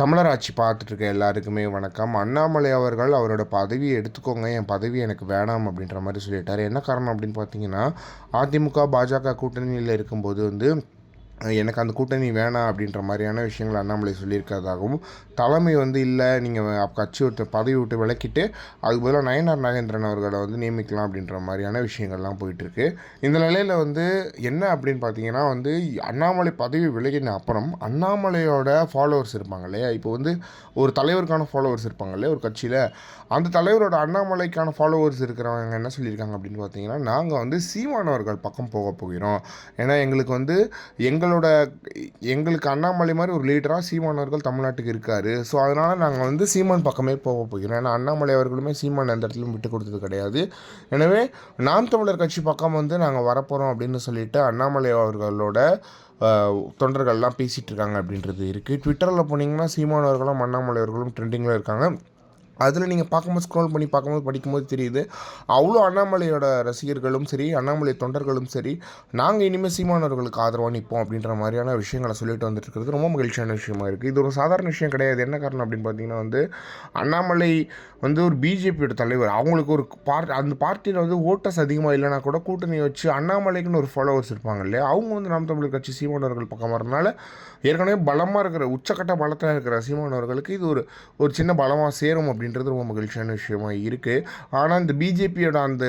தமிழர் ஆட்சி எல்லாருக்குமே வணக்கம். அண்ணாமலை அவர்கள் அவரோட பதவியை எடுத்துக்கோங்க என் பதவி எனக்கு வேணாம் அப்படின்ற மாதிரி சொல்லிட்டார். என்ன காரணம் அப்படின்னு பார்த்தீங்கன்னா அதிமுக பாஜக கூட்டணியில் இருக்கும்போது வந்து எனக்கு அந்த கூட்டணி வேணாம் அப்படின்ற மாதிரியான விஷயங்கள் அண்ணாமலை சொல்லியிருக்கிறதாகவும் தலைமை வந்து இல்லை நீங்கள் கட்சி விட்டு பதவி விட்டு விலக்கிட்டு அதுக்கு பதிலாக நயனார் நாகேந்திரன் அவர்களை வந்து நியமிக்கலாம் அப்படின்ற மாதிரியான விஷயங்கள்லாம் போயிட்டுருக்கு. இந்த நிலையில் வந்து என்ன அப்படின்னு பார்த்தீங்கன்னா வந்து அண்ணாமலை பதவி விலகின அப்புறம் அண்ணாமலையோட ஃபாலோவர்ஸ் இருப்பாங்க இல்லையா? இப்போ வந்து ஒரு தலைவருக்கான ஃபாலோவர்ஸ் இருப்பாங்க இல்லையா ஒரு கட்சியில்? அந்த தலைவரோட அண்ணாமலைக்கான ஃபாலோவர்ஸ் இருக்கிறவங்க என்ன சொல்லியிருக்காங்க அப்படின்னு பார்த்தீங்கன்னா நாங்கள் வந்து சீமானவர்கள் பக்கம் போக போகிறோம். ஏன்னா எங்களுக்கு வந்து எங்கள் எங்களோட எங்களுக்கு அண்ணாமலை மாதிரி ஒரு லீடராக சீமானவர்கள் தமிழ்நாட்டுக்கு இருக்கார். ஸோ அதனால் நாங்கள் வந்து சீமான் பக்கமே போக போகிறோம். ஏன்னா அண்ணாமலை அவர்களுமே சீமான் எந்த இடத்துலையும் விட்டு கொடுத்தது கிடையாது. எனவே நாம் தமிழர் கட்சி பக்கம் வந்து நாங்கள் வரப்போகிறோம் அப்படின்னு சொல்லிட்டு அண்ணாமலை அவர்களோட தொண்டர்கள்லாம் பேசிகிட்டு இருக்காங்க அப்படின்றது இருக்குது ட்விட்டரில் போனீங்கன்னா சீமானவர்களும் அண்ணாமலை அவர்களும் ட்ரெண்டிங்கில் இருக்காங்க. அதில் நீங்கள் பார்க்கும்போது ஸ்க்ரோல் பண்ணி பார்க்கும்போது படிக்கும்போது தெரியுது. அவ்வளோ அண்ணாமலையோட ரசிகர்களும் சரி அண்ணாமலை தொண்டர்களும் சரி நாங்கள் இனிமேல் சீமானவர்களுக்கு ஆதரவாக நிற்போம் அப்படின்ற மாதிரியான விஷயங்களை சொல்லிட்டு வந்துட்டு இருக்கிறது ரொம்ப மகிழ்ச்சியான விஷயமா இருக்குது இது ஒரு சாதாரண விஷயம் கிடையாது. என்ன காரணம் அப்படின்னு பார்த்தீங்கன்னா வந்து அண்ணாமலை வந்து ஒரு பிஜேபியோட தலைவர். அவங்களுக்கு ஒரு பார்ட் அந்த பார்ட்டியில் வந்து ஓட்டர்ஸ் அதிகமாக இல்லைனா கூட கூட்டணி வச்சு அண்ணாமலைக்குன்னு ஒரு ஃபாலோவர்ஸ் இருப்பாங்க இல்லையா? அவங்க வந்து நாம் தமிழர் கட்சி சீமானவர்கள் பக்கம் வரனால ஏற்கனவே பலமாக இருக்கிற உச்சக்கட்ட பலத்தில் இருக்கிற சீமானவர்களுக்கு இது ஒரு ஒரு சின்ன பலமாக சேரும் அப்படின்னு அப்படின்றது ரொம்ப மகிழ்ச்சியான விஷயமா இருக்குது ஆனால் இந்த பிஜேபியோட அந்த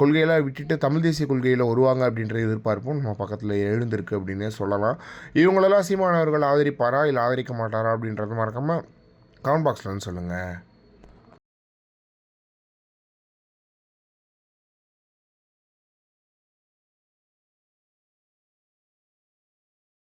கொள்கையெல்லாம் விட்டுட்டு தமிழ் தேசிய கொள்கையில் வருவாங்க அப்படின்ற எதிர்பார்ப்பும் நம்ம பக்கத்தில் எழுந்திருக்கு அப்படின்னே சொல்லலாம். இவங்களெல்லாம் சீமானவர்கள் ஆதரிப்பாரா? இல்லை ஆதரிக்க மாட்டாரா அப்படின்றது மறக்காமல் கமெண்ட் பாக்ஸில் வந்து சொல்லுங்கள்